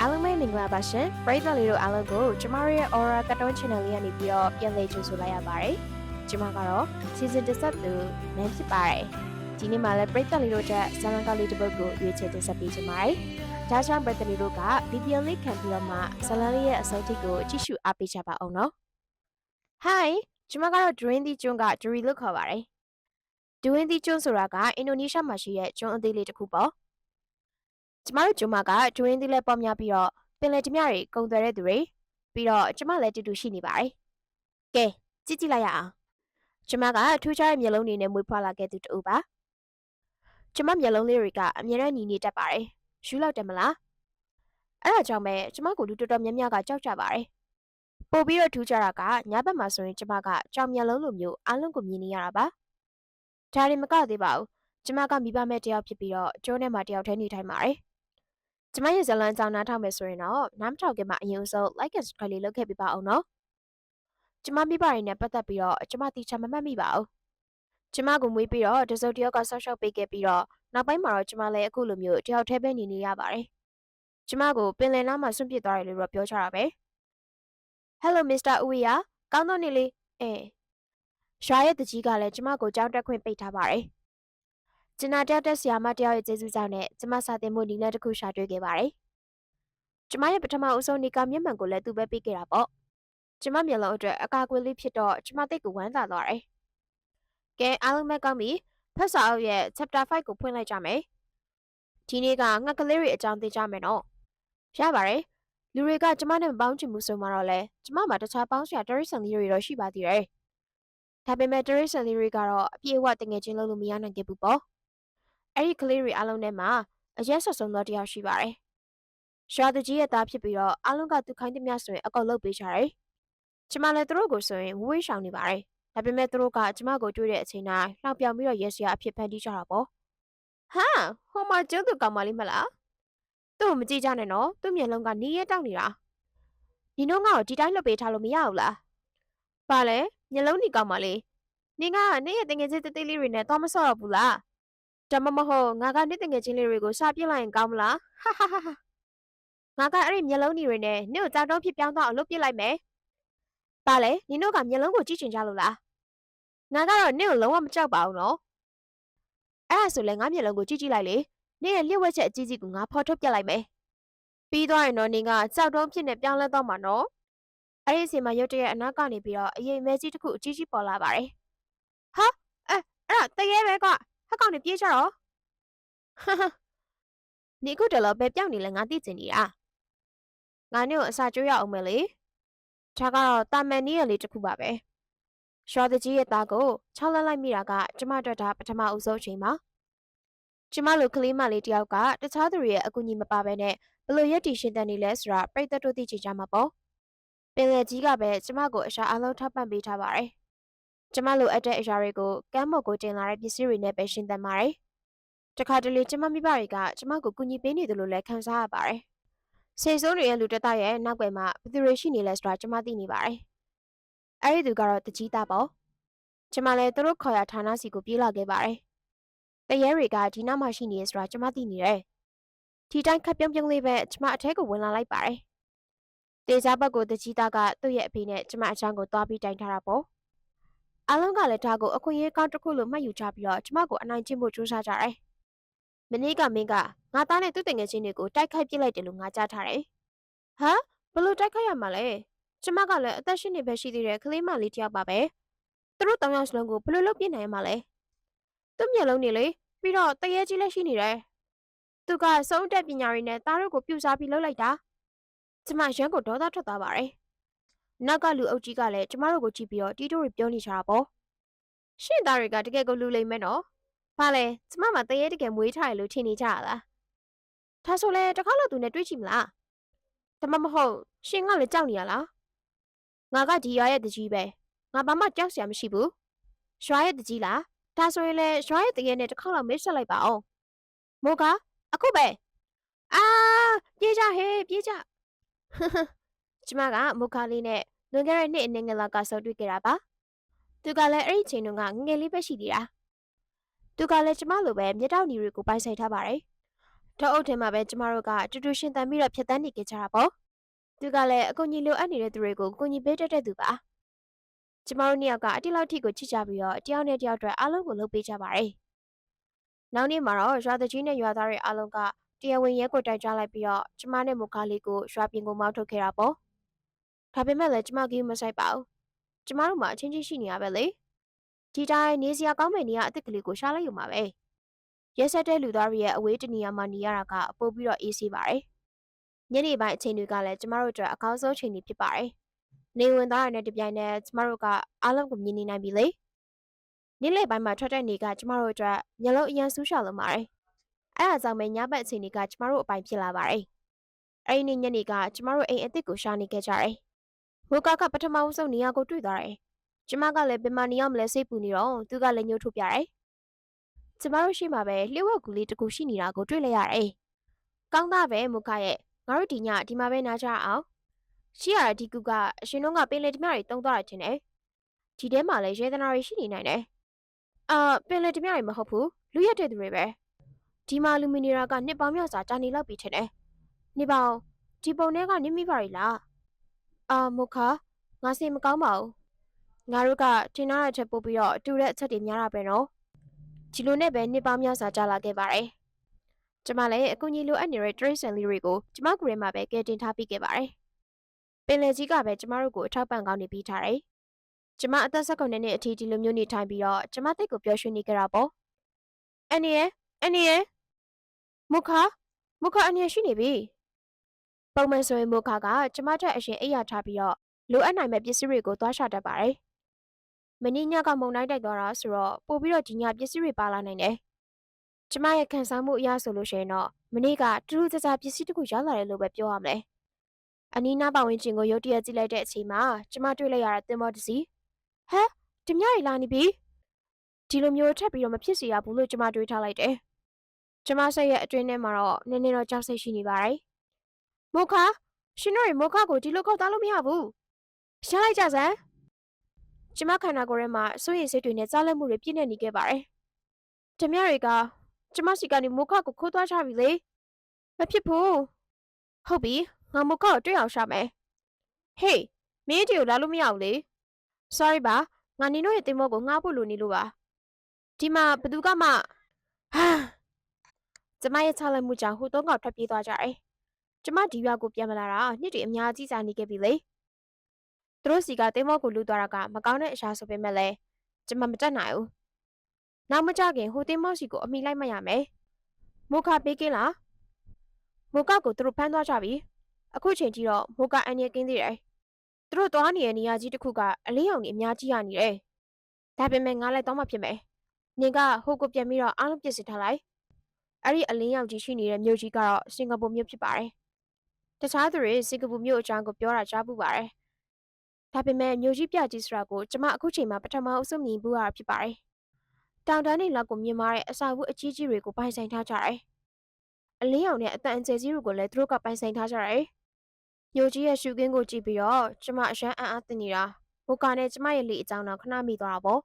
အားလုံးပဲမင်္ဂလာပါရှင်ပရိသတ်လေးတို့အားလုံးကိုကျမတို့ရဲ့ Aura Cartoon Channel လေးကနေပြီးတော့ပြန်လည်ကြိုဆိုလိုက်ရပါတယ်ကျမကတော့ Season 17သူနန်းဖြစ်ပါတယ်ဒီနေ့မှလည်းပရိသတ်လေးတို့တဲ့ဇာတ်လမ်းကလေးတစ်ပုဒ်ကိုရွေးချယ်တင်ဆက်ပေးချင်ပါတယ်ဒါကြောင့်ပရိသတ်လေးတို့က VPN လေးခံပြီးတော့မှဇာတ်လမ်းလေးရဲ့အဆုံးထိကိုကြည့်ရှုအားပေးကြပါအောင်နော် Hi ကျမကတော့ Dream the ကျွန်းက Duri လို့ခေါ်ပါတယ် Dream the ကျွန်းဆိုတာကအင်ဒိုနီးရှားမှာရှိတဲ့ကျွန်းအသေးလေးတစ်ခုပေါ့ ကျမတို့ကျွန်းမှာက Dream the လက်ပေါ်များပြီးတော့ပင်လယ်ဓမြတွေကုံသွယ်တဲ့သူတွေပြီးတော့ကျမလည်းတူတူရှိနေပါတယ်။ကဲကြည့်ကြည့်လိုက်ရအောင်။ကျမကထူးခြားတဲ့မျက်လုံးတွေနဲ့မွေးဖွားလာခဲ့သူတူပါ။ကျမမျက်လုံးလေးတွေကအမြဲတမ်းညီနေတတ်ပါတယ်။ယူလောက်တယ်မလား။အဲ့ဒါကြောင့်ပဲကျမကိုလူတော်တော်များများကကြောက်ကြပါတယ်။ပို့ပြီးတော့ထူးခြားတာကညဘက်မှာဆိုရင်ကျမကကြောင်မျက်လုံးလိုမျိုးအားလုံးကိုမြင်နေရတာပါ။ဒါတွေမကသေးပါဘူး။ကျမကမိဘမဲ့တယောက်ဖြစ်ပြီးတော့ကျိုးထဲမှာတယောက်တည်းနေထိုင်ပါတယ်။ ကျမရဲ့ဇလန်ကြောင်နားထောင်မယ်ဆိုရင်တော့နားမထောင်ခင်မှာအရင်ဆုံး like and subscribe လေးလုပ်ခဲ့ပေးပါအောင်နော်။ကျမမိဘတွေနဲ့ပတ်သက်ပြီးတော့ကျမတိချာမမှတ်မိပါဘူး။ကျမကိုမွေးပြီးတော့တစုံတစ်ယောက်ကဆောက်ရှောက်ပေးခဲ့ပြီးတော့နောက်ပိုင်းမှာတော့ကျမလည်းအခုလိုမျိုးတယောက်တည်းပဲနေနေရပါတယ်။ကျမကိုပင်လယ်နားမှာဆွန့်ပစ်သွားတယ်လို့တော့ပြောကြတာပဲ။ Hello Mr. Uya ကောင်းသောနေ့လေးအဲရွာရဲ့တကြီးကလည်းကျမကိုကြောင်းတက်ခွင့်ပိတ်ထားပါတယ်။ ကျန်နာတယောက်တက်ဆီယာမတယောက်ရဲ့ကျေးဇူးကြောင့်နဲ့ကျမစာသင်မှုနည်းလမ်းတစ်ခုရှာတွေ့ခဲ့ပါတယ်။ကျမရဲ့ပထမအဆုံးနေကမျက်မှန်ကိုလည်းသူပဲပေးခဲ့တာပေါ့။ကျမမျက်လုံးအတွက်အကာအကွယ်လေးဖြစ်တော့ကျမသိတ်ကိုဝမ်းသာသွားတယ်။ကဲအားလုံးပဲကောင်းပြီ။ဖတ်စာအုပ်ရဲ့ chapter 5ကိုဖွင့်လိုက်ကြမယ်။ဒီနေ့ကငှက်ကလေးတွေအကြောင်းသိကြမယ်နော်။ရပါတယ်။လူတွေကကျမနဲ့မပေါင်းချင်ဘူးဆိုမှတော့လေကျမမှာတခြားပေါင်းစရာတရိษံလေးတွေတော့ရှိပါသေးတယ်။ဒါပေမဲ့တရိษံလေးတွေကတော့အပြည့်အဝတငယ်ချင်းလို့လို့မရနိုင်ခဲ့ဘူးပေါ့။ အဲ့ဒီကလေးတွေအားလုံးထဲမှာအရက်ဆက်ဆုံးသောတစ်ယောက်ရှိပါတယ်။ရွာသူကြီးရဲ့သားဖြစ်ပြီးတော့အားလုံးကသူခိုင်းသမျှဆိုရင်အကုန်လုပ်ပေးကြတယ်။ကျမလည်းသူတို့ကိုဆိုရင်ဝေးဝေးရှောင်နေပါတယ်။ဒါပေမဲ့သူတို့ကကျမကိုတွေ့တဲ့အချိန်တိုင်းလှောင်ပြောင်ပြီးတော့ရက်စရာအဖြစ်ဖန်တီးကြတာပေါ့။ဟာဟိုမှာကျုံးသူကောင်မလေးမလား။သူ့ကိုမကြည့်ကြနဲ့နော်။သူ့မျက်လုံးကနီးရဲတောက်နေတာ။ဒီတော့ငါ့ကိုဒီတိုင်းလှုပ်ပေးထားလို့မရဘူးလား။ဘာလဲမျက်လုံးနီကောင်မလေး။နင်ကနေ့ရက်တငယ်ချင်းတေးသေးလေးတွေနဲ့တော့မဆော့တော့ဘူးလား။ ဒါမှမဟုတ်ငါကနေ့တငယ်ချင်းလေးတွေကိုစာပြစ်လိုက်ရင်ကောင်းမလားဟာဟာဟာဟာငါကအဲ့ဒီမျက်လုံးတွေနဲ့နင့်ကိုကြောက်တုံးဖြစ်ပြောင်းတော့အလုပ်ပြစ်လိုက်မယ်ပါလေနင်တို့ကမျက်လုံးကိုကြည့်ချင်ကြလို့လားငါကတော့နင့်ကိုလုံးဝမကြောက်ပါဘူးနော်အဲ့ဒါဆိုလဲငါမျက်လုံးကိုကြည့်ကြည့်လိုက်လေနင့်ရဲ့လျှို့ဝှက်ချက်အကြီးကြီးကိုငါဖော်ထုတ်ပြလိုက်မယ်ပြီးသွားရင်တော့နင်ကကြောက်တုံးဖြစ်နေပြောင်းလဲတော့မှာနော်အဲ့ဒီအချိန်မှာရုတ်တရက်အနောက်ကနေပြီးတော့အရင်မဲကြီးတစ်ခုအကြီးကြီးပေါ်လာပါတယ်ဟာအဲ့အဲ့ဒါတရေပဲကွာဟ က်ကောင်နေပြေးကြတော့ဟာဟာနေခုတလောပဲပြောင်းနေလဲငါသိချင်နေတာငါနဲ့ကိုအစာကျွေးရအောင်မယ်လေဒါကတော့တာမန်နီးရလေးတစ်ခုပါပဲရွာတကြီးရဲ့သားကိုခြောက်လက်လိုက်မိတာကကျမတို့ဒါပထမဦးဆုံးအချိန်ပါကျမလိုကလေးမလေးတယောက်ကတခြားသူတွေရဲ့အကူအညီမပါဘဲနဲ့ဘလို့ရက်တီရှင်တန်နေလဲဆိုတာပြိသက်တို့သိချင်ကြမှာပေါ့ပင်လယ်ကြီးကပဲကျမကိုအရှာအလုံးထောက်ပံ့ပေးထားပါတယ် ကျမလိုအပ်တဲ့အရာတွေကိုကမ်းမော်ကိုတင်လာတဲ့ပစ္စည်းတွေနဲ့ပဲရှင်းသတ်ပါတယ်။တခါတလေကျမမိဘတွေကကျမကိုကူညီပေးနေတယ်လို့လည်းခံစားရပါတယ်။စေစိုးတွေရဲ့လူတက်သားရဲ့နောက်ွယ်မှာဘယ်သူတွေရှိနေလဲဆိုတာကျမသိနေပါတယ်။အဲဒီသူကတော့တကြီးသားပေါ့။ကျမလည်းသူတို့ခေါ်ရဌာနစီကိုပြေးလာခဲ့ပါတယ်။တရဲတွေကဒီနောက်မှရှိနေရဆိုတာကျမသိနေတယ်။ဒီတိုင်းခက်ပြုံးပြုံးလေးပဲကျမအထက်ကိုဝင်လာလိုက်ပါတယ်။တေချာဘက်ကိုတကြီးသားကသူ့ရဲ့အဖေနဲ့ကျမအချမ်းကိုသွားပြီးတိုင်ထားတာပေါ့။ အားလုံးကလည်းဒါကိုအခွင့်အရေးကောင်းတစ်ခုလို့မှတ်ယူကြပြီးတော့ကျမကိုအနိုင်ကျင့်ဖို့ကြိုးစားကြတယ်။မနေ့ကမင်းကငါသားနဲ့သူ့တငယ်ချင်းတွေကိုတိုက်ခိုက်ပစ်လိုက်တယ်လို့ငါကြားထားတယ်။ဟာဘလို့တိုက်ခိုက်ရမှာလဲ။ကျမကလည်းအသက်ရှင်နေပဲရှိသေးတဲ့ကလေးမလေးတစ်ယောက်ပါပဲ။သူတို့တောင်ယောက်စလုံးကိုဘလို့လုပ်ပြနိုင်မှာလဲ။သူ့မျက်လုံးတွေလေပြီးတော့တရေကြီးလည်းရှိနေတယ်။သူကစုံတက်ပညာတွေနဲ့သားတို့ကိုပြူစားပြီးလှုပ်လိုက်တာ။ကျမရန်ကိုဒေါသထွက်သွားပါတယ်။ နောက်ကလူအုပ်ကြီးကလည်းကျမတို့ကိုကြည့်ပြီးတော့တီးတိုးတွေပြောနေကြတာပေါ့ရှင့်သားတွေကတကယ်ကိုလူလိမ့်မယ်နော်ဘာလဲကျမမှတရေတကယ်မွေးထားရလို့ထင်နေကြရလားဒါဆိုလဲတစ်ခါတော့သူနဲ့တွေ့ကြည့်မလားဒါမှမဟုတ်ရှင်ကလည်းကြောက်နေရလားငါကဒီရွာရဲ့တကြီးပဲငါဘာမှကြောက်စရာမရှိဘူးရွာရဲ့တကြီးလားဒါဆိုရင်လဲရွာရဲ့တရေနဲ့တစ်ခါတော့မစ်ဆက်လိုက်ပါအောင်မိုးကအခုပဲအာပြေးကြဟေးပြေးကြ ကျမကမုခါလေးနဲ့လွန်ခဲ့တဲ့နှစ်အနည်းငယ်လောက်ကဆုံတွေ့ခဲ့တာပါ။သူကလည်းအဲ့ဒီအချိန်တုန်းကငယ်ငယ်လေးပဲရှိသေးတာ။သူကလည်းကျမလိုပဲမြေတောက်ညီတွေကိုပိုင်ဆိုင်ထားပါတယ်။ထောက်အုပ်ထဲမှာပဲကျမတို့ကတူတူရှင်သန်ပြီးတော့ဖြတ်တန်းနေကြကြတာပေါ့သူကလည်းအကူကြီးလိုအပ်နေတဲ့သူတွေကိုကူညီပေးတတ်တဲ့သူပါကျမတို့နှစ်ယောက်ကအတိလောက်ထိကိုချစ်ကြပြီးတော့တယောက်နဲ့တယောက်အတွက်အားလုံးကိုလုပ်ပေးကြပါတယ်နောက်နေ့မှာတော့ရွာသူကြီးနဲ့ရွာသားတွေအားလုံးကတရားဝင်ရဲကိုတိုက်ကြလိုက်ပြီးတော့ကျမနဲ့မူခါလေးကိုရွာပြင်ကိုမောင်းထုတ်ခဲ့တာပေါ့ ဒါပေမဲ့လည်းကျမကီးမဆိုင်ပါဘူးကျမတို့မှအချင်းချင်းရှိနေရပဲလေဒီတိုင်းနေစရာကောင်းမယ့်နေရာအစ်စ်ကလေးကိုရှာလိုက်ယူမှာပဲရက်ဆက်တဲ့လူသားတွေရဲ့အဝေးတနေရာမှာနေရတာကပို့ပြီးတော့အေးဆေးပါတယ်ညနေပိုင်းအချိန်တွေကလည်းကျမတို့အတွက်အကောင်းဆုံးအချိန်တွေဖြစ်ပါတယ်နေဝင်သားရတဲ့တပြိုင်နက်ကျမတို့ကအားလုံးကိုမြင်နေနိုင်ပြီလေနေ့လယ်ပိုင်းမှာထွက်တဲ့နေကကျမတို့အတွက်မျက်လုံးအရန်ဆူးရှော်လုံးပါတယ်အဲ့ဒါကြောင့်ပဲညဘက်အချိန်တွေကကျမတို့အပိုင်ဖြစ်လာပါတယ်အဲ့ဒီနေ့ညနေကကျမတို့အိမ်အစ်စ်ကိုရှာနေခဲ့ကြတယ် ဟိုကကပထမဆုံးနေရာကိုတွေ့သွားတယ်ကျမကလည်းဘယ်မှာနေရမလဲစိတ်ပူနေတော့သူကလည်းညှို့ထုတ်ပြတယ်ကျမတို့ရှိမှပဲလျှို့ဝှက်ကူလေးတစ်ခုရှိနေတာကိုတွေ့လိုက်ရတယ်ကောင်းသားပဲမုခရဲ့ငါတို့ဒီညဒီမှာပဲနားကြအောင်ရှိရတဲ့ဒီကူကအရှင်တို့ကပင်လေဓမြတွေတုံးသွားတာထင်တယ်ဒီထဲမှာလည်းရေသနာတွေရှိနေနိုင်တယ်အာပင်လေဓမြတွေမဟုတ်ဘူးလူရက်တဲ့သူတွေပဲဒီမှာလူမီနီယာကနှစ်ပေါင်းများစွာကြာနေလောက်ပြီထင်တယ်နေပေါင်းဒီပုံထဲကနင်းမိပါရီလား အာမုခငါစိတ်မကောင်းပါဘူးငါတို့ကတင်ထားတဲ့ချက်ပို့ပြီးတော့အတူတဲ့အချက်တွေများတာပဲနော်ဒီလိုနဲ့ပဲနှစ်ပေါင်းများစွာကြာလာခဲ့ပါတယ်ကျမလည်းအကူကြီးလိုအပ်နေတဲ့ trace and လေးတွေကိုကျမကိုယ်ထဲမှာပဲကဲတင်ထားပြီးခဲ့ပါတယ်။ပင်လယ်ကြီးကပဲကျမတို့ကိုအထောက်ပံ့ကောင်းနေပြီးထားတယ်။ကျမအသက်၁၉နှစ်အထိဒီလိုမျိုးနေထိုင်ပြီးတော့ကျမတိတ်ကိုပျော်ရွှင်နေကြတာပေါ့။အန်နီရဲ့အန်နီရဲ့မုခမုခအန်နီရှိနေပြီ။ ပုံမှန်ဆိုရင်မုခကကျမတက်အရင်အိပ်ရထားပြီးတော့လိုအပ်နိုင်မဲ့ပစ္စည်းတွေကိုသွားရှာတတ်ပါတယ်။မင်းညကမုံတိုင်းတိုက်သွားတာဆိုတော့ပို့ပြီးတော့ဒီညပစ္စည်းတွေပါလာနိုင်တယ်။ကျမရဲ့ခံစားမှုအရဆိုလို့ရှိရင်တော့မနေ့ကတူတူကြကြပစ္စည်းတစ်ခုရောက်လာတယ်လို့ပဲပြောရမလဲ။အနီးနားပတ်ဝန်းကျင်ကိုရုတ်တရက်ကြည့်လိုက်တဲ့အချိန်မှာကျမတွေ့လိုက်ရတာတင်မောတစီ။ဟမ်တမရရီလာနေပြီ။ဒီလိုမျိုးထပ်ပြီးတော့မဖြစ်စေရဘူးလို့ကျမတွေးထားလိုက်တယ်။ကျမစိတ်ရဲ့အတွင်းထဲမှာတော့နည်းနည်းတော့ကြောက်စိတ်ရှိနေပါတယ်။ မိုခါရှင်တို့ရေမိုခါကိုဒီလိုကောက်သားလို့မရဘူး။ရှားလိုက်ကြစမ်း။ကျမခန္ဓာကိုယ်ထဲမှာစိုးရိမ်စိတ်တွေနဲ့ကြားလက်မှုတွေပြည့်နေနေခဲ့ပါတယ်။တမရရီကကျမစီကနေမိုခကိုခိုးသွားချပြီလေမဖြစ်ဘူးဟုတ်ပြီငါမိုခကိုတွေ့အောင်ရှာမယ်ဟေးမင်းတီကိုလာလို့မရဘူးလေ sorry ပါငါနင်တို့ရဲ့တင်မောကိုငှားဖို့လိုနေလို့ပါဒီမှာဘသူကမှဟာကျမရဲ့ချလိုက်မှုကြောင့်ဟိုသုံးကောင်ထွက်ပြေးသွားကြတယ် ကျမဒီရွာကိုပြန်မလာတာနှစ်တွေအများကြီးကြာနေခဲ့ပြီလေသူတို့စီကတင်မောကိုလူသွားတာကမကောင်းတဲ့အရာဆိုပေမဲ့လည်းကျမမတက်နိုင်ဘူးနောက်မကြခင်ဟိုတင်းမော့စီကိုအမိလိုက်မှရမယ်။မိုကာပေးကင်းလား။မိုကာကိုသူတို့ဖမ်းသွားကြပြီ။အခုချိန်ကြီးတော့မိုကာအန်ရကင်းသေးတယ်။သူတို့သွားနေတဲ့နေရာကြီးတစ်ခုကအလေးအောင်ကြီးအများကြီးရနေတယ်။ဒါပေမဲ့ငါလည်းတော့မှဖြစ်မယ်။နင်ကဟိုကိုပြန်ပြီးတော့အားလုံးပြစ်စစ်ထားလိုက်။အဲ့ဒီအလင်းရောင်ကြီးရှိနေတဲ့မြို့ကြီးကတော့စင်ကာပူမြို့ဖြစ်ပါတယ်။ တခြားသူတွေစင်ကာပူမြို့အကြောင်းကိုပြောတာကြားပူပါတယ်။ဒါပေမဲ့မြို့ကြီးပြကြီးဆိုတာကိုကျမအခုချိန်မှာပထမအဆုံးမြင်ဘူးရတာဖြစ်ပါတယ်။တောင်တန်းတွေလောက်ကိုမြင်မာတဲ့အစာဝတ်အကြီးကြီးတွေကိုပိုင်ဆိုင်ထားကြတယ်။အလင်းရောင်နဲ့အတန်အကျယ်ကြီးတွေကိုလည်းသူတို့ကပိုင်ဆိုင်ထားကြတယ်။ညိုကြီးရဲ့ရှုခင်းကိုကြည့်ပြီးတော့ကျမအရန်အံ့အားသင့်နေတာမိုကာနဲ့ကျမရဲ့လေအကြောင်းတော့ခဏမိသွားတာပေါ့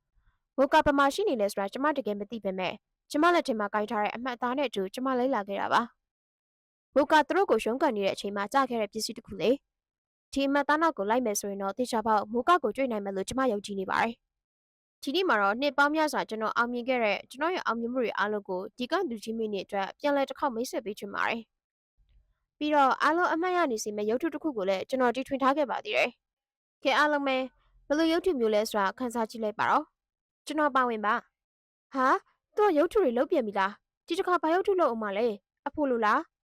။မိုကာပမာရှိနေလဲဆိုတာကျမတကယ်မသိပေမဲ့ကျမလက်ထင်မှာကိုင်ထားတဲ့အမှတ်အသားနဲ့အတူကျမလိုက်လာခဲ့တာပါ။ မိုကာသူတို့ကိုရှုံးကန်နေတဲ့အချိန်မှာကြားခဲ့တဲ့ပစ္စည်းတစ်ခုလေ။ဒီအမှတ်သားနောက်ကိုလိုက်မယ်ဆိုရင်တော့တေချာပေါက်မိုကာကိုတွေ့နိုင်မယ်လို့ကျမယုံကြည်နေပါတယ်။ဒီနေ့မှာတော့နှစ်ပေါင်းများစွာကျွန်တော်အောင်မြင်ခဲ့တဲ့ကျွန်တော်ရဲ့အောင်မြင်မှုတွေအားလုံးကိုဒီကလူကြီးမိနစ်အတွက်ပြန်လဲတစ်ခေါက်မိတ်ဆက်ပေးချင်ပါတယ်။ပြီးတော့အားလုံးအမှတ်ရနေစီမဲ့ရုပ်ထုတစ်ခုကိုလည်းကျွန်တော်တီထွင်ထားခဲ့ပါသေးတယ်။ခင်အားလုံးပဲဘယ်လိုရုပ်ထုမျိုးလဲဆိုတာခန်းစားကြည့်လိုက်ပါတော့။ကျွန်တော်ပါဝင်ပါ။ဟာသူ့ရုပ်ထုတွေလုတ်ပြန်ပြီလား။ဒီတစ်ခါဘာရုပ်ထုလုပ်အောင်မလဲ။အဖို့လို့လား။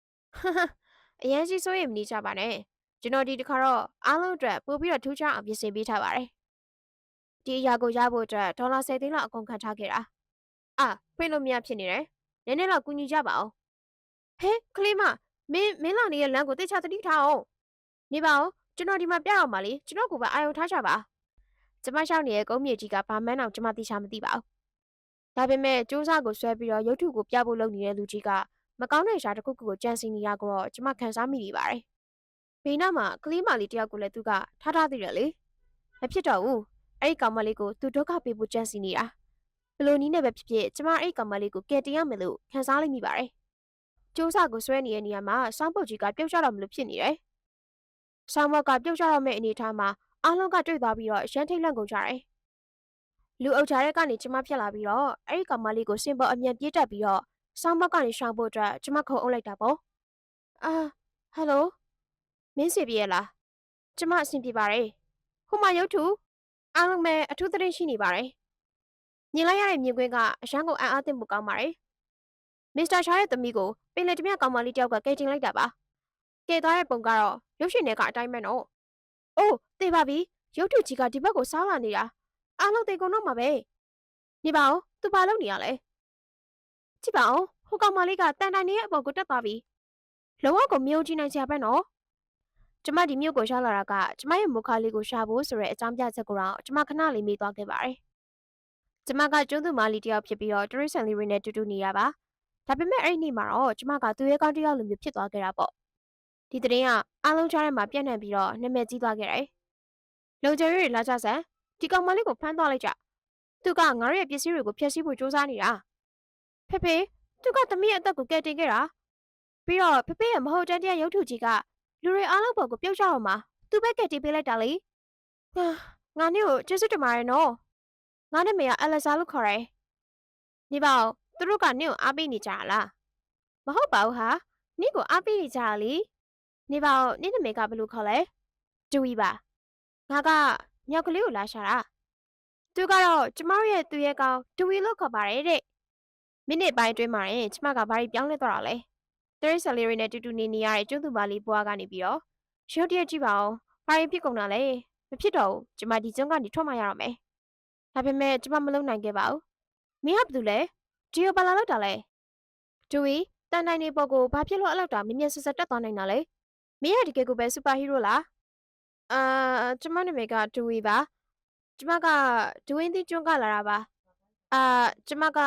အရင်စီစိုးရင်မနေကြပါနဲ့။ကျွန်တော်ဒီတစ်ခါတော့အားလုံးအတွက်ပို့ပြီးတော့ထူးခြားအောင်ပြင်ဆင်ပေးထားပါတယ်။ဒီအရာကိုရဖို့အတွက်ဒေါ်လာ10သိန်းလောက်အကုန်ခံထားခဲ့တာအာဖွင့်လို့မရဖြစ်နေတယ်နည်းနည်းတော့ကူညီကြပါအောင်ဟဲကလေးမမင်းမင်းလာနေတဲ့လမ်းကိုတိတ်ချသတိထားအောင်နေပါဦးကျွန်တော်ဒီမှာပြအောင်ပါလေကျွန်တော်ကပဲအာယုံထားကြပါကျမရှောက်နေတဲ့ကုန်းမြေကြီးကဘာမှန်းအောင်ကျမသိချာမသိပါဘူးဒါပေမဲ့စူးစမ်းကိုဆွဲပြီးတော့ရုပ်ထုကိုပြဖို့လုပ်နေတဲ့လူကြီးက မကောင်းတဲ့ရှားတစ်ခုခုကိုကြံစီနေရကိုတော့ကျမခံစားမိနေပါတယ်ဘေးနားမှာကလေးမလေးတယောက်ကိုလည်းသူကထားထားသေးတယ်လေမဖြစ်တော့ဘူးအဲ့ဒီကောင်မလေးကိုသူဒုက္ခပေးဖို့ကြံစီနေတာဘလို့နီးနဲ့ပဲဖြစ်ဖြစ်ကျမအဲ့ဒီကောင်မလေးကိုကယ်တင်ရမယ်လို့ခံစားလိုက်မိပါတယ်ကျိုးစာကိုဆွဲနေတဲ့နေရာမှာစောင်းပုတ်ကြီးကပြုတ်ကျတော့မလို့ဖြစ်နေတယ်။ဆောင်းဘက်ကပြုတ်ကျတော့မယ့်အနေအထားမှာအားလုံးကတွေ့သွားပြီးတော့ရန်ထိတ်လန့်ကုန်ကြတယ်။လူအုပ်ကြားထဲကနေကျမဖြစ်လာပြီးတော့အဲ့ဒီကောင်မလေးကိုစင်ပေါ်အမြန်ပြေးတက်ပြီးတော့ ဆောင်းဘက်ကနေရှောင်ဖို့အတွက်ကျမခုံအုပ်လိုက်တာပေါ့။အာဟယ်လိုမင်းစီပြေရလား။ကျမအဆင်ပြေပါတယ်။ဟိုမှာရုပ်ထုအားလုံးပဲအထူးသဖြင့်ရှိနေပါတယ်။မြင်လိုက်ရတဲ့မြင်ကွင်းကအရန်ကိုအံ့အားသင့်ဖို့ကောင်းပါတယ်။မစ္စတာချာရဲ့သမီးကိုပင်လယ်တမကောင်မလေးတယောက်ကကယ်တင်လိုက်တာပါ။ကယ်သွားတဲ့ပုံကတော့ရုပ်ရှင်ထဲကအတိုင်းပဲနော်။အိုးသိပါပြီ။ရုပ်ထုကြီးကဒီဘက်ကိုစားလာနေတာ။အားလုံးသိကုန်တော့မှာပဲ။နေပါဦး။ तू ဘာလုပ်နေရလဲ။ ကြည့်ပါဦး။ဟိုကောင်မလေးကတန်တိုင်နေရဲ့အပေါ်ကိုတက်သွားပြီ။လုံးဝကိုမြုံကြည့်နိုင်စရာပဲနော်။ကျမဒီမြို့ကိုရှာလာတာကကျမရဲ့မုခါလေးကိုရှာဖို့ဆိုတဲ့အကြောင်းပြချက်ကိုတော့ကျမခဏလေးမေးသွားခဲ့ပါတယ်။ကျမကကျွန်းသူမလေးတယောက်ဖြစ်ပြီးတော့တရိษံလေးတွေနဲ့တူတူနေရပါ။ဒါပေမဲ့အဲ့ဒီနေ့မှာတော့ကျမကသူရဲကောင်းတယောက်လိုမျိုးဖြစ်သွားခဲ့တာပေါ့။ဒီသတင်းကအားလုံးကြားထဲမှာပြန့်နှံ့ပြီးတော့နာမည်ကြီးသွားခဲ့တယ်။လုံခြုံရေးတွေလာကြဆန်ဒီကောင်မလေးကိုဖမ်းသွားလိုက်ကြ။သူကငါတို့ရဲ့ပစ္စည်းတွေကိုဖျက်ဆီးဖို့စူးစမ်းနေတာ။ ဖေဖေသူကသမီးရဲ့အသက်ကိုကယ်တင်ခဲ့တာ။ပြီးတော့ဖေဖေရဲ့မဟုတ်တန်းတရားရုပ်ထုကြီးကလူတွေအားလုံးပေါ်ကိုပြုတ်ကျတော့မှာသူပဲကယ်တင်ပေးလိုက်တာလေ။ဟာငါနေ့ကိုကျေးဇူးတင်ပါတယ်နော်။ငါနာမည်ကအလက်ဇာလို့ခေါ်တယ်။နေပါဦးသူတို့ကနင့်ကိုအားပေးနေကြတာလား။မဟုတ်ပါဘူးဟာနင့်ကိုအားပေးနေကြတာလေ။နေပါဦးနင့်နာမည်ကဘယ်လိုခေါ်လဲ။ဒူဝီပါ။ငါကမြောက်ကလေးကိုလာရှာတာ။သူကတော့ကျမတို့ရဲ့သူရဲ့ကောင်ဒူဝီလို့ခေါ်ပါတယ်တဲ့။ မိနစ်ပိုင်းအတွင်းမှာရင်ကျမကဘာကြီးပြောင်းလဲသွားတာလဲ။တရိษံလေးတွေနဲ့တူတူနေနေရတဲ့ကျွန်းသူမလေးဘွားကနေပြီးတော့ရုတ်တရက်ကြည့်ပါဦး။ဘာရင်ဖြစ်ကုန်တာလဲ။မဖြစ်တော့ဘူး။ကျမဒီကျွန်းကနေထွက်မှရတော့မယ်။ဒါပေမဲ့ကျမမလုံနိုင်ခဲ့ပါဘူး။မင်းကဘာလုပ်လဲ။ဒီကိုပါလာလောက်တာလဲ။ဒူဝီတန်တိုင်နေပေါ်ကိုဘာဖြစ်လို့အဲ့လောက်တာမြင်မြင်ဆက်ဆက်တက်သွားနိုင်တာလဲ။မင်းကတကယ်ကိုပဲစူပါဟီးရိုးလား။အာကျမနာမည်ကဒူဝီပါ။ကျမကဒူဝင်းတီကျွန်းကလာတာပါ။အာကျမက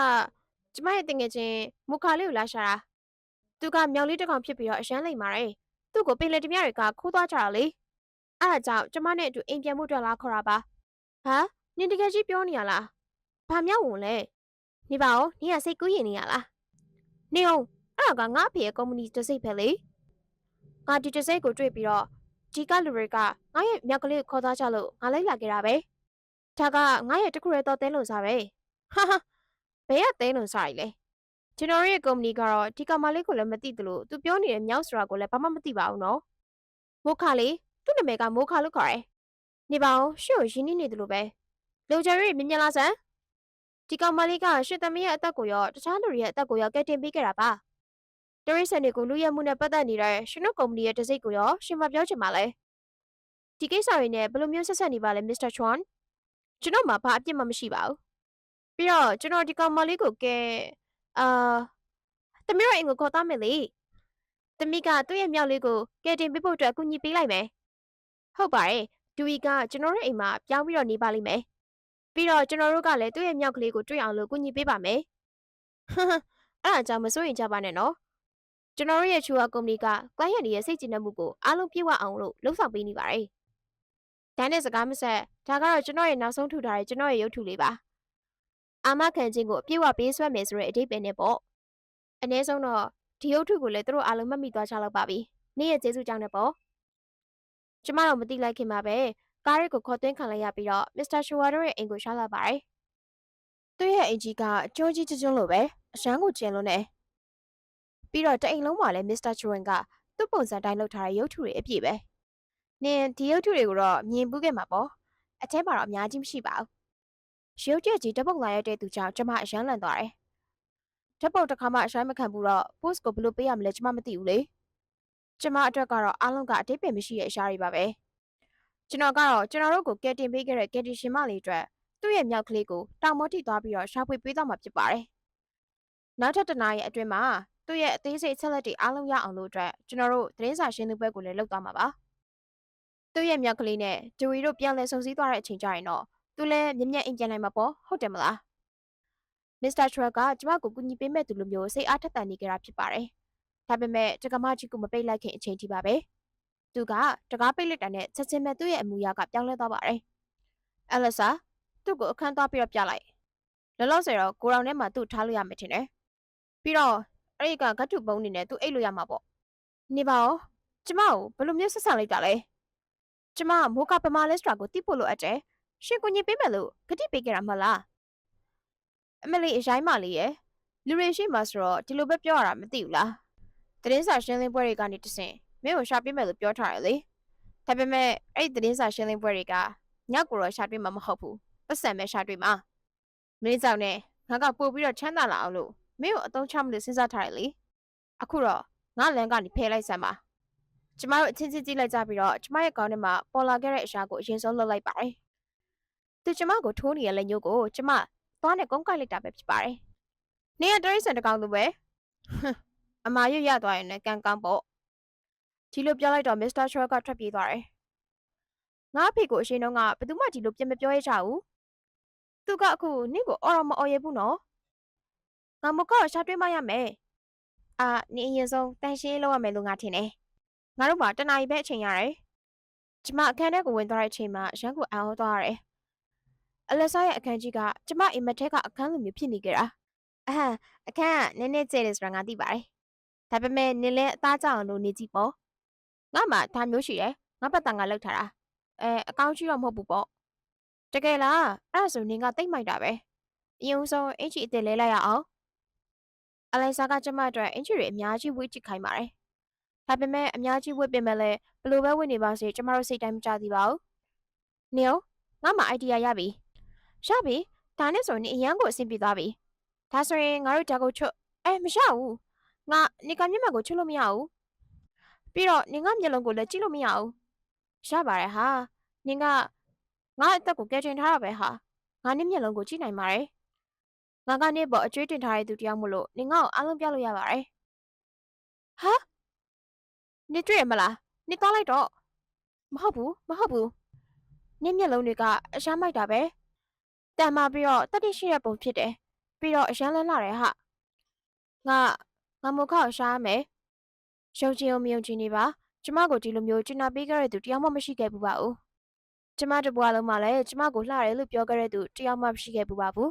ကျမရဲ့တငယ်ချင်းမူခါလေးကိုလာရှာတာ။သူကမြောင်လေးတစ်ကောင်ဖြစ်ပြီးတော့အရန်လိမ်ပါတယ်။သူ့ကိုပင်လယ်တမရတွေကခိုးသွားကြတာလေ။အဲ့ဒါကြောင့်ကျမနဲ့အတူအိမ်ပြန်မှုအတွက်လာခေါ်တာပါ။ဟာနင်တကယ်ကြီးပြောနေရလား။ဘာမြောက်ဝင်လဲ။နေပါဦးနင်ကစိတ်ကူးရင်နေရလား။နေအောင်အဲ့ဒါကငါ့အဖေရဲ့ကုမ္ပဏီတစ်စိတ်ပဲလေ။ငါဒီတစ်စိတ်ကိုတွေ့ပြီးတော့ဒီကလူတွေကငါရဲ့မြောက်ကလေးကိုခေါ်သွားကြလို့ငါလိုက်လာခဲ့တာပဲ။ဒါကငါရဲ့တခုရဲတော့တဲလို့စားပဲ။ဟာဟာ ဘယ်ကတဲလို့စားရလဲ။ကျွန်တော်ရဲ့ကုမ္ပဏီကတော့ဒီကောင်မလေးကိုလည်းမသိသလိုသူပြောနေတဲ့မြောက်ဆိုတာကိုလည်းဘာမှမသိပါဘူးနော်။မိုခါလေးသူ့နာမည်ကမိုခါလို့ခေါ်တယ်။နေပါဦးရှေ့ကိုရင်းနှီးနေတယ်လို့ပဲ။လုံချရီမြင်မြင်လားဆန်။ဒီကောင်မလေးကရှစ်သမီးရဲ့အသက်ကိုရောတခြားလူတွေရဲ့အသက်ကိုရောကဲတင်ပေးခဲ့တာပါ။တရိษံတွေကိုလူရဲမှုနဲ့ပတ်သက်နေတဲ့ရှင်တို့ကုမ္ပဏီရဲ့တစိတ်ကိုရောရှင်မပြောချင်ပါလဲ။ဒီကိစ္စတွေနဲ့ဘယ်လိုမျိုးဆက်ဆက်နေပါလဲမစ္စတာချွန်။ကျွန်တော်မှဘာအပြစ်မှမရှိပါဘူး။ ပြီးတော့ကျွန်တော်ဒီကောင်မလေးကိုကဲအာသမီးတို့အိမ်ကိုခေါ်သွားမယ်လေ။သမီးကသူ့ရဲ့မြောက်လေးကိုကဲတင်ပေးဖို့အတွက်အကူအညီပေးလိုက်မယ်။ဟုတ်ပါတယ်။ဒူဝီကကျွန်တော်တို့အိမ်မှာပြောင်းပြီးတော့နေပါလိမ့်မယ်။ပြီးတော့ကျွန်တော်တို့ကလည်းသူ့ရဲ့မြောက်ကလေးကိုတွေ့အောင်လို့ကူညီပေးပါမယ်။ဟမ်ဟမ်အဲ့ဒါကြောင့်မစိုးရင်ကြပါနဲ့နော်။ကျွန်တော်တို့ရဲ့ချူဝါကုမ္ပဏီကကလိုင်းရန်တွေရဲ့စိတ်ကြည်နမှုကိုအားလုံးပြည့်ဝအောင်လို့လှုပ်ဆောင်ပေးနေပါတယ်။ဒန်နဲ့စကားမဆက်ဒါကတော့ကျွန်တော်ရဲ့နောက်ဆုံးထူထားတဲ့ကျွန်တော်ရဲ့ရုပ်ထုလေးပါ။ အာမခံခြင်းကိုအပြည့်အဝပေးဆွဲမယ်ဆိုတဲ့အဓိပ္ပာယ်နဲ့ပေါ့။အနည်းဆုံးတော့ဒီရုပ်ထုကိုလည်းသူတို့အားလုံးမှတ်မိသွားကြတော့ပါပြီ။နေ့ရဲ့ကျေးဇူးကြောင့်နဲ့ပေါ့။ကျမတော့မသိလိုက်ခင်မှာပဲကားရက်ကိုခေါ်သွင်းခံလိုက်ရပြီးတော့မစ္စတာရှူဝါတို့ရဲ့အိမ်ကိုရှာလာပါတယ်။သူ့ရဲ့အိမ်ကြီးကအကျိုးကြီးကျွန်းလို့ပဲအရန်ကိုကျင်လို့နဲ့ပြီးတော့တအိမ်လုံးမှာလည်းမစ္စတာချူဝင်ကသူ့ပုံစံတိုင်းလုပ်ထားတဲ့ရုပ်ထုတွေအပြည့်ပဲ။နင်ဒီရုပ်ထုတွေကိုတော့မြင်ပူးခဲ့မှာပေါ့။အထဲမှာတော့အများကြီးမရှိပါဘူး။ ရုပ်ကြည့်ကြီးတပုတ်လာရတဲ့သူကြောင့်ကျမအရန်လန့်သွားတယ်။ဓပုတ်တစ်ခါမှအရှိုင်းမခံဘူးတော့ post ကိုဘယ်လိုပေးရမလဲကျမမသိဘူးလေ။ကျမအတွက်ကတော့အားလုံးကအတိတ်ပင်မရှိတဲ့အရာတွေပါပဲ။ကျွန်တော်ကတော့ကျွန်တော်တို့ကိုကယ်တင်ပေးခဲ့တဲ့ကယ်တင်ရှင်မလေးအတွက်သူ့ရဲ့မြောက်ကလေးကိုတောင်မောတိသွားပြီးတော့ရှာဖွေပေးတော့မှာဖြစ်ပါတယ်။နောက်ထပ်တစ်နာရီအတွင်းမှာသူ့ရဲ့အသေးစိတ်အချက်လက်တွေအားလုံးရအောင်လို့အတွက်ကျွန်တော်တို့သတင်းစာရှင်းလင်းပွဲကိုလည်းလုပ်သွားမှာပါ။သူ့ရဲ့မြောက်ကလေးနဲ့ဒူဝီတို့ပြန်လည်ဆုံစည်းသွားတဲ့အချိန်ကျရင်တော့ သူလည်းမြက်မြက်အိမ်ပြန်နိုင်မှာပေါ့ဟုတ်တယ်မလား။မစ္စတာထရက်ကကျမကိုကူညီပေးမဲ့သူလိုမျိုးစိတ်အားထက်သန်နေကြတာဖြစ်ပါတယ်။ဒါပေမဲ့တက္ကမကြီးကိုမပိတ်လိုက်ခင်အချိန်ထိပါပဲ။သူကတကားပိတ်လိုက်တာနဲ့ချက်ချင်းပဲသူ့ရဲ့အမူအရာကပြောင်းလဲသွားပါတယ်။အလက်ဆာသူ့ကိုအခန်းသွားပြီးတော့ပြလိုက်။လောလောဆယ်တော့ကိုရောင်ထဲမှာသူ့ထားလို့ရမယ်ထင်တယ်။ပြီးတော့အဲ့ဒီကဂတ်တုပုံးနေနဲ့သူအိတ်လို့ရမှာပေါ့နေပါဦးကျမကိုဘယ်လိုမျိုးဆက်ဆံလိုက်တာလဲကျမကမိုးကပမာလက်စထရာကိုတိဖို့လို့အပ်တယ် ရှင်ကိုညင်ပေးမယ်လို့ဂတိပေးခဲ့တာမဟုတ်လားအမလီအရိုင်းမလေးရဲ့လူတွေရှိမှဆိုတော့ဒီလိုပဲပြောရတာမသိဘူးလားသတင်းစာရှင်းလင်းပွဲတွေကနေတဆင့်မင်းကိုရှာပေးမယ်လို့ပြောထားတယ်လေဒါပေမဲ့အဲ့ဒီသတင်းစာရှင်းလင်းပွဲတွေကညကိုတော့ရှာတွေ့မှာမဟုတ်ဘူးပတ်စံပဲရှာတွေ့မှာမင်းကြောင့်နဲ့ငါကပို့ပြီးတော့ချမ်းသာလာအောင်လို့မင်းကိုအသုံးချမလို့စဉ်းစားထားတယ်လေအခုတော့ငါလန်ကနေဖယ်လိုက်စမ်းပါကျမတို့အချင်းချင်းကြည့်လိုက်ကြပြီးတော့ကျမရဲ့ကောင်းထဲမှာပေါ်လာခဲ့တဲ့အရာကိုအရင်ဆုံးလှုပ်လိုက်ပါတယ် သူကျမကိုထိုးနေတဲ့လက်ညှိုးကိုကျမသွားနဲ့ကုန်းကိုက်လိုက်တာပဲဖြစ်ပါတယ်။နေရတရိတ်ဆန်တကောင်သူပဲ။အမာရွရသွားရင်လည်းကံကောင်းပေါ့။ဒီလိုပြောလိုက်တော့မစ္စတာရှော့ကထွက်ပြေးသွားတယ်။ငါအဖေကိုအရှင်တော့ကဘယ်သူမှဒီလိုပြန်မပြောရချဘူး။သူကအခုနင့်ကိုအော်တော့မအော်ရဘူးနော်။ငါမကောရှာတွေးမရမယ်။အာနင်အရင်ဆုံးတန်ရှင်းလောက်ရမယ်လို့ငါထင်တယ်။ငါတို့မှာတနာရီပဲအချိန်ရတယ်။ကျမအခန်းထဲကိုဝင်သွားတဲ့အချိန်မှာရန်ကိုအံ့ဩသွားရတယ်။ အလက်စားရဲ့အခန်းကြီးကကျမအိမ်မက်ထဲကအခန်းလိုမျိုးဖြစ်နေကြတာအဟမ်အခန်းကနည်းနည်းကျဲတယ်ဆိုတာငါသိပါတယ်ဒါပေမဲ့နင်လည်းအသားကျအောင်လို့နေကြည့်ပေါ့ငါမှဒါမျိုးရှိတယ်ငါဘက်ကငါလောက်ထားတာအဲအကောင့်ရှိတော့မဟုတ်ဘူးပေါ့တကယ်လားအဲ့ဒါဆိုနင်ကတိတ်မိုက်တာပဲအရင်ဆုံးအင်ချီအစ်စ်လဲလိုက်ရအောင်အလိုက်စာကကျမအတွက်အင်ချီတွေအများကြီးဝေ့ချစ်ခိုင်းပါတယ်ဒါပေမဲ့အများကြီးဝေ့ပင်မဲ့လဲဘလို့ပဲဝေ့နေပါစေကျမတို့စိတ်တိုင်းမကြသေးပါဘူးနေအောင်ငါမှ idea ရပြီ ရပြီဒါနဲ့ဆိုရင်အရန်ကိုအဆင်ပြေသွားပြီဒါဆိုရင်ငါတို့ဒါကိုချွတ်အဲမရဘူးငါနေကမျက်မှန်ကိုချွတ်လို့မရဘူးပြီးတော့နင်ကမျက်လုံးကိုလည်းကြည့်လို့မရဘူးရပါတယ်ဟာနင်ကငါအသက်ကိုကယ်တင်ထားတာပဲဟာငါနင့်မျက်လုံးကိုကြည့်နိုင်ပါတယ်ငါကနေပေါ်အကျွေးတင်ထားတဲ့သူတယောက်မို့လို့နင်ငါ့ကိုအားလုံးပြလို့ရပါတယ်ဟာနေတွေ့ရမလားနေသွားလိုက်တော့မဟုတ်ဘူးမဟုတ်ဘူးနင့်မျက်လုံးတွေကအရှားမိုက်တာပဲ တန်မာပြီးတော့တတိရှိတဲ့ပုံဖြစ်တယ်ပြီးတော့အရန်လဲလာတယ်ဟာငါငါမခောက်ရှားမယ်ယုံကြည်အောင်မယုံကြည်နေပါကျမကိုဒီလိုမျိုးကျင်နာပေးခဲ့တဲ့သူတယောက်မှမရှိခဲ့ဘူးပါဘူးကျမတပွားလုံးမှလည်းကျမကိုလှတယ်လို့ပြောခဲ့တဲ့သူတယောက်မှမရှိခဲ့ဘူးပါဘူး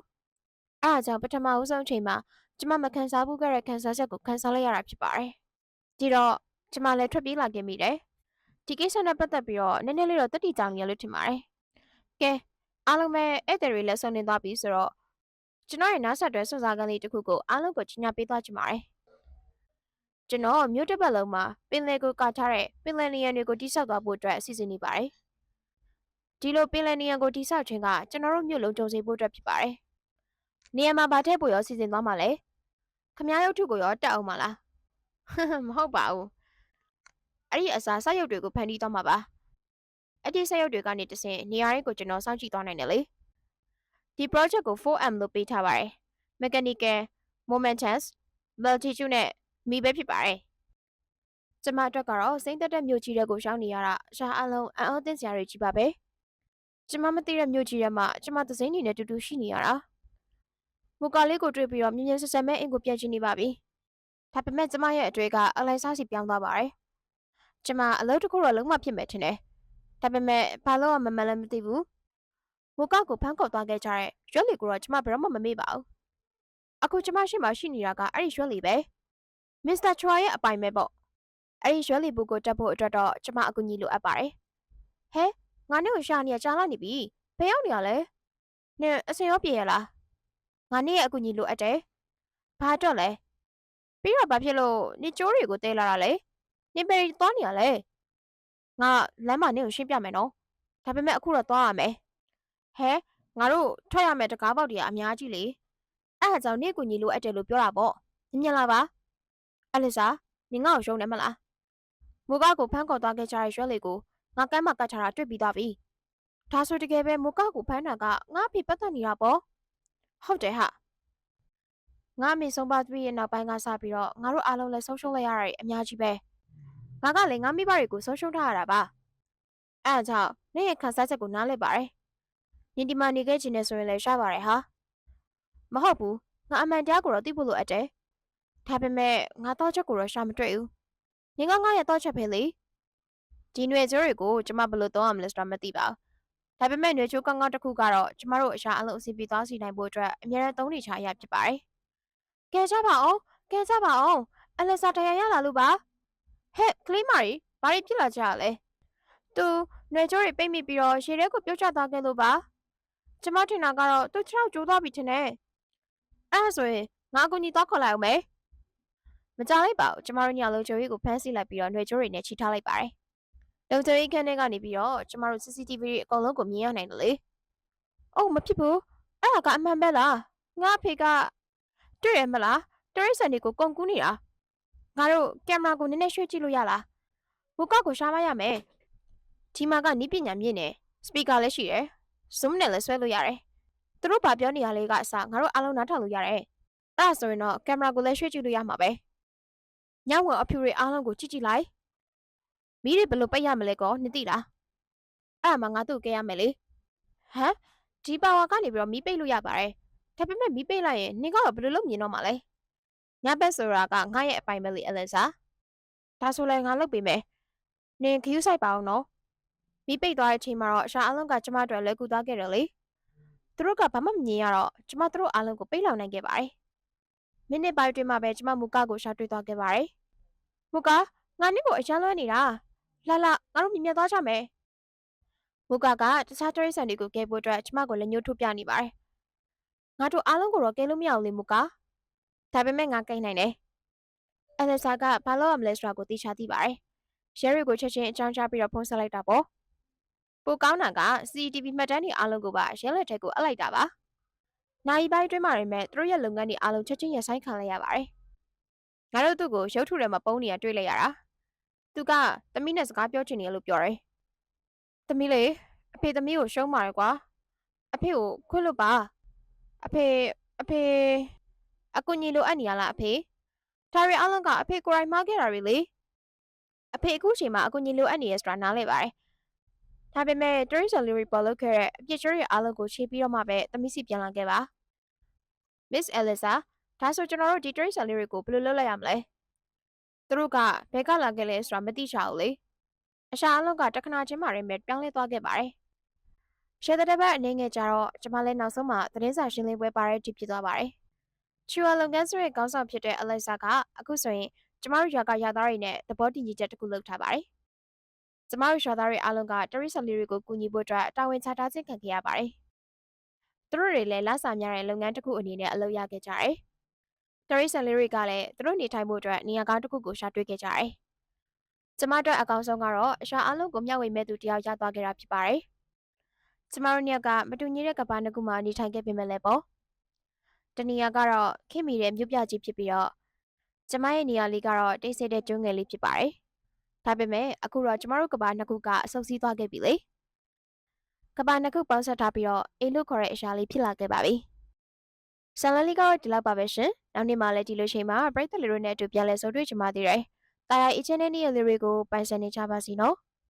အဲအကြောင်းပထမဦးဆုံးချိန်မှာကျမမခံစားဘူးခဲ့တဲ့ခံစားချက်ကိုခံစားလိုက်ရတာဖြစ်ပါတယ်ဒီတော့ကျမလည်းထွက်ပြေးလာခဲ့မိတယ်ဒီကိစ္စနဲ့ပတ်သက်ပြီးတော့နည်းနည်းလေးတော့တတိကြောင်ရလို့ထင်ပါတယ်ကဲ အားလုံးပဲဧည့်သည်တွေလည်းဆုံနေသွားပြီဆိုတော့ကျွန်တော်ရဲ့နောက်ဆက်တွဲစွန့်စားကလေးတစ်ခုကိုအားလုံးကိုကြီးညာပေးသွားချင်ပါတယ်။ကျွန်တော်မြို့တစ်ပတ်လုံးမှာပင်လယ်ကိုကာထားတဲ့ပင်လယ်နီယံတွေကိုတိစောက်သွားဖို့အတွက်အစီအစဉ်နေပါတယ်။ဒီလိုပင်လယ်နီယံကိုတိစောက်ခြင်းကကျွန်တော်တို့မြို့လုံးကြုံစေဖို့အတွက်ဖြစ်ပါတယ်။နေရာမှာဗာထည့်ဖို့ရောစီစဉ်သွားမှာလဲ။ခမားရုပ်ထုကိုရောတက်အောင်မလား။မဟုတ်ပါဘူး။အဲ့ဒီအစားစရုပ်တွေကိုဖန်တီးသွားမှာပါ။ အဲ့ဒီစရုပ်တွေကနေတဆင့်နေရာတွေကိုကျွန်တော်စောင့်ကြည့်သွားနိုင်တယ်လေ။ဒီ project ကို 4M လို့ပေးထားပါတယ် mechanical momentous multitude နဲ့မိပဲဖြစ်ပါတယ်ကျမအတွက်ကတော့စိမ့်သက်တဲ့မြို့ကြီးတွေကိုရှောင်းနေရတာရှားအလုံးအံ့ဩသင့်စရာတွေကြီးပါပဲကျမမသိတဲ့မြို့ကြီးထဲမှာကျမသစိမ့်နေနဲ့တူတူရှိနေရတာမူကာလေးကိုတွေ့ပြီးတော့မြင်းမြင်းဆက်ဆက်မဲအင်ကိုပြန်ချင်နေပါပြီဒါပေမဲ့ကျမရဲ့အတွေ့ကအလိုက်စားစီပြောင်းသွားပါတယ်ကျမအလုပ်တစ်ခုတော့လုံးဝဖြစ်မယ်ထင်တယ် ဒါပေမဲ့ဘာလို့မှမမှန်လည်းမသိဘူးဝကောက်ကိုဖမ်းခေါ်သွားခဲ့ကြတဲ့ရွက်လီကိုတော့ကျမဘယ်တော့မှမမေ့ပါဘူးအခုကျမရှိမှရှိနေတာကအဲ့ဒီရွက်လီပဲမစ္စတာချွာရဲ့အပိုင်ပဲပေါ့အဲ့ဒီရွက်လီဘူးကိုတက်ဖို့အတွက်တော့ကျမအကူကြီးလိုအပ်ပါတယ်ဟဲငါနဲ့ကိုရှာနေရကြားလာနေပြီဘယ်ရောက်နေရလဲနင်အစင်ရောပြေရလားငါနဲ့ရဲ့အကူကြီးလိုအပ်တယ်ဘာတော့လဲပြီးတော့ဘာဖြစ်လို့နင်ကျိုးတွေကိုတဲလာတာလဲနင်ဘယ်သွားနေရလဲ ငါလမ်းမနင်ကိုရှင်းပြမယ်နော်ဒါပေမဲ့အခုတော့သွားရမယ်ဟဲငါတို့ထွက်ရမယ်တကားပေါက်တွေကအများကြီးလေအဲ့ဒါကြောင့်နေကူညီလို့အပ်တယ်လို့ပြောတာပေါ့ညင်လာပါအလီစာနင်ငါ့ကိုရှုံးတယ်မလားမူကကိုဖမ်းခေါ်သွားခဲ့ကြတဲ့ရွှဲလေးကိုငါကမ်းမှာကတ်ချတာတွေ့ပြီးသွားပြီဒါဆိုတကယ်ပဲမူကကိုဖမ်းတာကငါအဖေပတ်သက်နေတာပေါ့ဟုတ်တယ်ဟာငါအမေဆုံးပါပြီးရဲ့နောက်ပိုင်းကစပြီးတော့ငါတို့အားလုံးလည်းဆုံးရှုံးလိုက်ရတာအများကြီးပဲ ငါကလည်းငါမိဘတွေကိုဆုံးရှုံးထားရတာပါအဲ့ဒါကြောင့်နေ့ရဲ့ခံစားချက်ကိုနားလည်ပါတယ်နင်ဒီမှာနေခဲ့ချင်နေဆိုရင်လည်းရှားပါတယ်ဟာမဟုတ်ဘူးငါအမှန်တရားကိုတော့သိဖို့လိုအပ်တယ်ဒါပေမဲ့ငါတော့ချက်ကိုတော့ရှာမတွေ့ဘူးနင်ကငါရဲ့တော့ချက်ပဲလေဒီຫນွေကျိုးတွေကိုကျမဘယ်လိုသုံးရမလဲဆိုတာမသိပါဘူးဒါပေမဲ့ຫນွေချိုးကောင်းကောင်းတစ်ခုကတော့ကျမတို့အရှာအလုံးအစီပြေသွားစီနိုင်ဖို့အတွက်အများနဲ့သုံးနေချာအရာဖြစ်ပါတယ်ကဲကြပါအောင် ကဲကြပါအောင်အလက်စာတရားရလာလို့ပါ ဟဲ့ကလေးမကြီးဘာတွေဖြစ်လာကြလဲသူနွယ်ကြိုးတွေပိတ်မိပြီးတော့ရေထဲကိုပြုတ်ကျသွားခဲ့လို့ပါကျမထင်တာကတော့သူခြေောက်ကျိုးသွားပြီထင်တယ်အဲ့ဒါဆိုရင်ငါကူညီသွားခေါ်လိုက်အောင်မယ်မကြလိုက်ပါဘူးကျမတို့ညလုံးကြိုးကြီးကိုဖမ်းဆီးလိုက်ပြီးတော့နွယ်ကြိုးတွေနဲ့ချီထားလိုက်ပါတယ်လုံကြိုးကြီးခန်းထဲကနေပြီးတော့ကျမတို့ CCTV တွေအကုန်လုံးကိုမြင်ရနိုင်တယ်လေအိုးမဖြစ်ဘူးအဲ့ဒါကအမှန်ပဲလားငါအဖေကတွေ့ရမလားတရိတ်ဆန်တွေကိုကုန်ကူးနေတာ ငါတို့ကင်မရာကိုနည်းနည်းရွှေ့ကြည့်လို့ရလားဘူကောက်ကိုရှားမရမယ်ဒီမှာကနီးပညာမြင့်နေစပီကာလည်းရှိတယ် zoom နဲ့လည်းဆွဲလို့ရတယ်သူတို့ဘာပြောနေရလဲကအစငါတို့အားလုံးနားထောင်လို့ရတယ်အဲ့ဒါဆိုရင်တော့ကင်မရာကိုလည်းရွှေ့ကြည့်လို့ရမှာပဲညဝံအဖြူတွေအားလုံးကိုကြည့်ကြည့်လိုက်မီးတွေဘယ်လိုပိတ်ရမလဲကောနင်သိလားအဲ့ဒါမှငါတို့ကဲရမယ်လေဟမ်ဒီပါဝါကနေပြီးတော့မီးပိတ်လို့ရပါတယ်ဒါပေမဲ့မီးပိတ်လိုက်ရင်နင်ကတော့ဘယ်လိုလုပ်မြင်တော့မှာလဲ ညဘက်ဆိုတာကငါရဲ့အပိုင်ပဲလေအလက်စာဒါဆိုလည်းငါလုပ်ပေးမယ်နင်ခရူးဆိုင်ပါအောင်နော်မီးပိတ်သွားတဲ့အချိန်မှာတော့အရှာအလုံးကကျမတို့လွယ်ကူသွားခဲ့တယ်လေသူတို့ကဘာမှမမြင်ရတော့ကျမတို့အားလုံးကိုပိတ်လောင်နိုင်ခဲ့ပါတယ်မိနစ်ပိုင်းတွင်မှပဲကျမမူကာကိုရှာတွေ့သွားခဲ့ပါတယ်မူကာငါနင့်ကိုအရန်လွှဲနေတာလာလာငါတို့မြင်မြတ်သွားကြမယ်မူကာကတခြားတရိတ်ဆန်တွေကိုကဲဖို့အတွက်ကျမကိုလက်ညှိုးထိုးပြနေပါတယ်ငါတို့အားလုံးကိုတော့ကဲလို့မရဘူးလေမူကာ ဒါပေမဲ့ငါကိန်းနိုင်တယ်အလက်ဆာကဘာလို့ရမလဲဆိုတာကိုသိချသိပါတယ်ရဲရီကိုချက်ချင်းအကြောင်းကြားပြီးတော့ဖုန်းဆက်လိုက်တာပေါ့ပိုကောင်းတာက CCTV မှတ်တမ်းတွေအားလုံးကိုပါရဲလက်ထက်ကိုအပ်လိုက်တာပါနိုင်ပိုင်းတွင်းမှာရမယ်သူတို့ရဲ့လုပ်ငန်းတွေအားလုံးချက်ချင်းရဆိုင်ခံလိုက်ရပါတယ်ငါတို့သူ့ကိုရုပ်ထုထဲမှာပုံနေရတွေ့လိုက်ရတာသူကသမီးနဲ့စကားပြောချင်တယ်လို့ပြောတယ်သမီးလေးအဖေသမီးကိုရှုံးပါတယ်ကွာအဖေကိုခွင့်လို့ပါအဖေအဖေ အကူညီလိုအပ်နေရလားအဖေဒါရီအားလုံးကအဖေကိုယ်တိုင်မှားခဲ့တာတွေလေအဖေအခုချိန်မှာအကူညီလိုအပ်နေရဆိုတာနားလဲပါတယ်ဒါပေမဲ့ Tourist Delivery ပေါ်လုပ်ခဲ့တဲ့အပြစ်ကျတွေအားလုံးကိုခြေပြီးတော့မှပဲသမီးစီပြန်လာခဲ့ပါ Miss Elisa ဒါဆိုကျွန်တော်တို့ဒီ Tourist Delivery ကိုဘယ်လိုလုပ်လိုက်ရမလဲသူတို့ကဘယ်ကလာခဲ့လဲဆိုတာမသိချဘူးလေအရှာအလုံးကတခဏချင်းမှရင်ပဲပြောင်းလဲသွားခဲ့ပါတယ်ရှယ်တဲ့ဘက်အနေငယ်ကြတော့ကျွန်မလည်းနောက်ဆုံးမှသတင်းစာရှင်းလင်းပွဲပါတဲ့ဒီဖြစ်သွားပါတယ် ချူဝါလုပ်ငန်းစုရဲ့ခေါင်းဆောင်ဖြစ်တဲ့ Alexa ကအခုဆိုရင်ကျမတို့ရွာကရွာသားတွေနဲ့သဘောတူညီချက်တစ်ခုလုပ်ထားပါတယ်ကျမတို့ရွာသားတွေအားလုံးကတရိဆလီတွေကိုကူညီဖို့အတွက်တာဝန်ချထားခြင်းခံခဲ့ရပါတယ်သူတို့တွေလည်းလက်စာများတဲ့လုပ်ငန်းတစ်ခုအနေနဲ့အလုပ်ရခဲ့ကြတယ်တရိဆလီတွေကလည်းသူတို့နေထိုင်ဖို့အတွက်နေရာကောင်းတစ်ခုကိုရှာတွေ့ခဲ့ကြတယ်ကျမတို့အကောင်းဆုံးကတော့အရှာအလုံးကိုမျှဝေမဲ့သူတယောက်ရသွားခဲ့တာဖြစ်ပါတယ်ကျမတို့ညကမတူညီတဲ့ကဘာနှစ်ခုမှာနေထိုင်ခဲ့ပေမဲ့လည်းပေါ့ တနေရာကတော့ခင်မီတဲ့မြို့ပြကြီးဖြစ်ပြီးတော့ကျမရဲ့နေရာလေးကတော့တိတ်ဆိတ်တဲ့ကျွန်းငယ်လေးဖြစ်ပါတယ်ဒါပေမဲ့အခုတော့ကျမတို့ကဘာနှစ်ခုကအဆုပ်စီးသွားခဲ့ပြီလေကဘာနှစ်ခုပေါင်းဆက်ထားပြီးတော့အေးလို့ခေါ်တဲ့အရာလေးဖြစ်လာခဲ့ပါပြီဆန်လလီကတော့ဒီလောက်ပါပဲရှင်နောက်နေ့မှလည်းဒီလိုချိန်မှာပရိသတ်လေးတို့နဲ့အတူပြန်လဲဆုံတွေ့ကြပါသေးတယ်တာယာအချင်းနဲ့နေ့ရက်လေးတွေကိုပိုင်ဆိုင်နေကြပါစီနော်